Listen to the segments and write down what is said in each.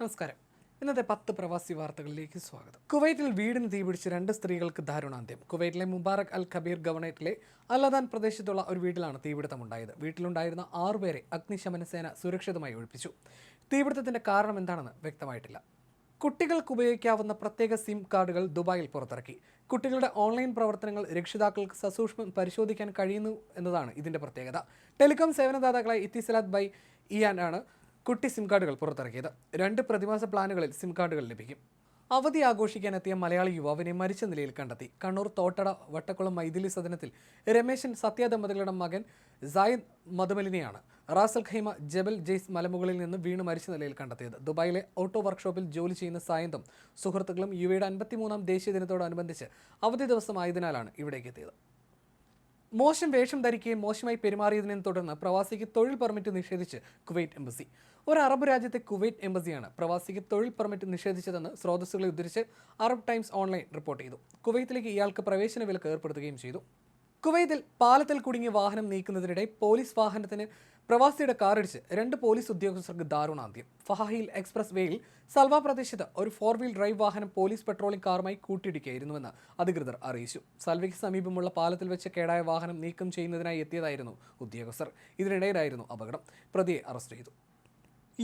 നമസ്കാരം. ഇന്നത്തെ പത്ത് പ്രവാസി വാർത്തകളിലേക്ക് സ്വാഗതം. കുവൈറ്റിൽ വീടിന് തീപിടിച്ച് രണ്ട് സ്ത്രീകൾക്ക് ദാരുണാന്ത്യം. കുവൈറ്റിലെ മുബാറക് അൽ കബീർ ഗവർണേറ്റിലെ അല്ലദാൻ പ്രദേശത്തുള്ള ഒരു വീട്ടിലാണ് തീപിടുത്തമുണ്ടായത്. വീട്ടിലുണ്ടായിരുന്ന ആറുപേരെ അഗ്നിശമന സേന സുരക്ഷിതമായി ഒഴിപ്പിച്ചു. തീപിടുത്തത്തിന്റെ കാരണം എന്താണെന്ന് വ്യക്തമായിട്ടില്ല. കുട്ടികൾക്ക് ഉപയോഗിക്കാവുന്ന പ്രത്യേക സിം കാർഡുകൾ ദുബായിൽ പുറത്തിറക്കി. കുട്ടികളുടെ ഓൺലൈൻ പ്രവർത്തനങ്ങൾ രക്ഷിതാക്കൾക്ക് സസൂക്ഷ്മം പരിശോധിക്കാൻ കഴിയുന്നു എന്നതാണ് ഇതിന്റെ പ്രത്യേകത. ടെലികോം സേവനദാതാക്കളായ ഇത്തിസലാദ് ബൈ ഇയാൻ ആണ് കുട്ടി സിം കാർഡുകൾ പുറത്തിറക്കിയത്. രണ്ട് പ്രതിമാസ പ്ലാനുകളിൽ സിം കാർഡുകൾ ലഭിക്കും. അവധി ആഘോഷിക്കാനെത്തിയ മലയാളി യുവാവിനെ മരിച്ച നിലയിൽ കണ്ടെത്തി. കണ്ണൂർ തോട്ടട വട്ടക്കുളം മൈഥിലി സദനത്തിൽ രമേശൻ സത്യ ദമ്പതികളുടെ മകൻ Sayid മധുമലിനെയാണ് Ras al Khaimah Jebel Jais മലമുകളിൽ നിന്ന് വീണ് മരിച്ച നിലയിൽ കണ്ടെത്തിയത്. ദുബായിലെ ഓട്ടോ വർക്ക്ഷോപ്പിൽ ജോലി ചെയ്യുന്ന സായന്തം സുഹൃത്തുക്കളും യുവയുടെ അൻപത്തിമൂന്നാം ദേശീയ ദിനത്തോടനുബന്ധിച്ച് അവധി ദിവസമായതിനാലാണ് ഇവിടേക്ക് എത്തിയത്. മോശം വേഷം ധരിക്കുകയും മോശമായി പെരുമാറിയതിനെ തുടർന്ന് പ്രവാസിക്ക് തൊഴിൽ പെർമിറ്റ് നിഷേധിച്ച് കുവൈറ്റ് എംബസി. ഒരു അറബ് രാജ്യത്തെ കുവൈറ്റ് എംബസിയാണ് പ്രവാസിക്ക് തൊഴിൽ പെർമിറ്റ് നിഷേധിച്ചതെന്ന് സ്രോതസ്സുകളെ ഉദ്ധരിച്ച് അറബ് ടൈംസ് ഓൺലൈൻ റിപ്പോർട്ട് ചെയ്തു. കുവൈത്തിലേക്ക് ഇയാൾക്ക് പ്രവേശന വിലക്ക് ഏർപ്പെടുത്തുകയും ചെയ്തു. കുവൈത്തിൽ പാലത്തിൽ കുടുങ്ങിയ വാഹനം നീക്കുന്നതിനിടെ പോലീസ് വാഹനത്തിന് പ്രവാസിയുടെ കാറിടിച്ച് രണ്ട് പോലീസ് ഉദ്യോഗസ്ഥർക്ക് ദാരുണാന്ത്യം. ഫഹാഹിൽ എക്സ്പ്രസ് വേയിൽ സൽവ പ്രദേശത്ത് ഒരു ഫോർ വീൽ ഡ്രൈവ് വാഹനം പോലീസ് പെട്രോളിംഗ് കാറുമായി കൂട്ടിയിടിക്കുകയായിരുന്നുവെന്ന് അധികൃതർ അറിയിച്ചു. സൽവയ്ക്ക് സമീപമുള്ള പാലത്തിൽ വെച്ച് കേടായ വാഹനം നീക്കം ചെയ്യുന്നതിനായി എത്തിയതായിരുന്നു ഉദ്യോഗസ്ഥർ. ഇതിനിടയിലായിരുന്നു അപകടം. പ്രതിയെ അറസ്റ്റ് ചെയ്തു.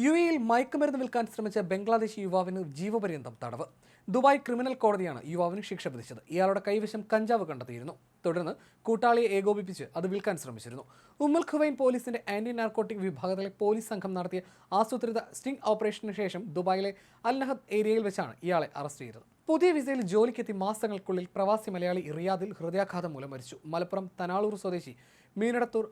യു എയിൽ മയക്കുമരുന്ന് വിൽക്കാൻ ശ്രമിച്ച ബംഗ്ലാദേശി യുവാവിന് ജീവപര്യന്തം തടവ്. ദുബായ് ക്രിമിനൽ കോടതിയാണ് യുവാവിന് ശിക്ഷ വിധിച്ചത്. ഇയാളുടെ കൈവശം കഞ്ചാവ് കണ്ടെത്തിയിരുന്നു. തുടർന്ന് കൂട്ടാളിയെ ഏകോപിപ്പിച്ച് അത് വിൽക്കാൻ ശ്രമിച്ചിരുന്നു. ഉമ്മൽ ഖുവൈൻ പോലീസിന്റെ ആന്റി നാർക്കോട്ടിക് വിഭാഗത്തിലെ പോലീസ് സംഘം നടത്തിയ ആസൂത്രിത സ്റ്റിംഗ് ഓപ്പറേഷന് ശേഷം ദുബായിലെ അൽനഹദ് ഏരിയയിൽ വെച്ചാണ് ഇയാളെ അറസ്റ്റ് ചെയ്തത്. പുതിയ വിസയിൽ ജോലിക്കെത്തി മാസങ്ങൾക്കുള്ളിൽ പ്രവാസി മലയാളി റിയാദിൽ ഹൃദയാഘാതം മൂലം മരിച്ചു. മലപ്പുറം തനാളൂർ സ്വദേശി മീനടത്തൂർ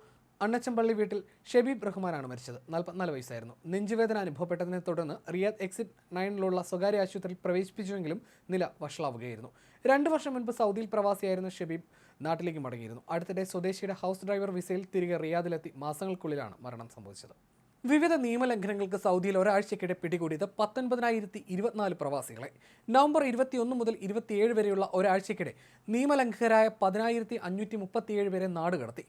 അണ്ണച്ചമ്പള്ളി വീട്ടിൽ ഷെബീബ് റഹ്മാനാണ് മരിച്ചത്. നാൽപ്പത്തിനാല് വയസ്സായിരുന്നു. നെഞ്ചുവേദന അനുഭവപ്പെട്ടതിനെ തുടർന്ന് റിയാദ് എക്സിറ്റ് നയനിലുള്ള സ്വകാര്യ ആശുപത്രിയിൽ പ്രവേശിപ്പിച്ചുവെങ്കിലും നില വഷളാവുകയായിരുന്നു. രണ്ട് വർഷം മുൻപ് സൗദിയിൽ പ്രവാസിയായിരുന്ന ഷെബീബ് നാട്ടിലേക്ക് മടങ്ങിയിരുന്നു. അടുത്തിടെ സ്വദേശിയുടെ ഹൗസ് ഡ്രൈവർ വിസയിൽ തിരികെ റിയാദിലെത്തി മാസങ്ങൾക്കുള്ളിലാണ് മരണം സംഭവിച്ചത്. വിവിധ നിയമലംഘനങ്ങൾക്ക് സൗദിയിൽ ഒരാഴ്ചക്കിടെ പിടികൂടിയത് പത്തൊൻപതിനായിരത്തി ഇരുപത്തിനാല് പ്രവാസികളെ. നവംബർ ഇരുപത്തിയൊന്ന് മുതൽ ഇരുപത്തിയേഴ് വരെയുള്ള ഒരാഴ്ചക്കിടെ നിയമലംഘകരായ പതിനായിരത്തി അഞ്ഞൂറ്റി മുപ്പത്തിയേഴ് പേരെ നാടുകടത്തി.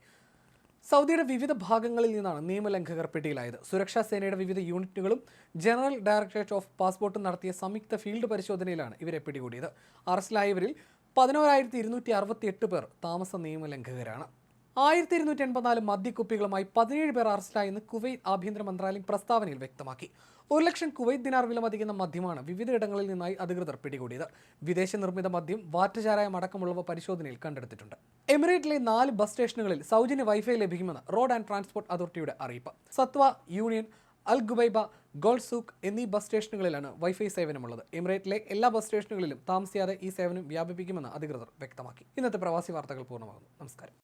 സൗദിയുടെ വിവിധ ഭാഗങ്ങളിൽ നിന്നാണ് നിയമലംഘകർ പിടിയിലായത്. സുരക്ഷാ സേനയുടെ വിവിധ യൂണിറ്റുകളും ജനറൽ ഡയറക്ടറേറ്റ് ഓഫ് പാസ്പോർട്ടും നടത്തിയ സംയുക്ത ഫീൽഡ് പരിശോധനയിലാണ് ഇവരെ പിടികൂടിയത്. അറസ്റ്റിലായവരിൽ പതിനോരായിരത്തി ഇരുന്നൂറ്റി അറുപത്തി എട്ട് പേർ താമസ നിയമലംഘകരാണ്. ആയിരത്തി ഇരുന്നൂറ്റി എൺപത്തിനാല് മദ്യക്കുപ്പികളുമായി പതിനേഴ് പേർ അറസ്റ്റിലായെന്ന് കുവൈത്ത് ആഭ്യന്തര മന്ത്രാലയം പ്രസ്താവനയിൽ വ്യക്തമാക്കി. ഒരു ലക്ഷം കുവൈത്ത് ദിനാർ വിലമതിക്കുന്ന മദ്യമാണ് വിവിധയിടങ്ങളിൽ നിന്നായി അധികൃതർ പിടികൂടിയത്. വിദേശ നിർമ്മിത മദ്യം വാറ്റുചാരായം അടക്കമുള്ളവ പരിശോധനയിൽ കണ്ടെടുത്തിട്ടുണ്ട്. എമിറേറ്റിലെ നാല് ബസ് സ്റ്റേഷനുകളിൽ സൗജന്യ വൈഫൈ ലഭിക്കുമെന്ന് റോഡ് ആൻഡ് ട്രാൻസ്പോർട്ട് അതോറിറ്റിയുടെ അറിയിപ്പ്. സത്വ യൂണിയൻ അൽ ഗുബൈബ ഗോൾസൂക്ക് എന്നീ ബസ് സ്റ്റേഷനുകളിലാണ് വൈഫൈ സേവനമുള്ളത്. എമിറേറ്റിലെ എല്ലാ ബസ് സ്റ്റേഷനുകളിലും താമസിയാതെ ഈ സേവനം വ്യാപിപ്പിക്കുമെന്ന് അധികൃതർ വ്യക്തമാക്കി. ഇന്നത്തെ പ്രവാസി വാർത്തകൾ പൂർണമാകുന്നു. നമസ്കാരം.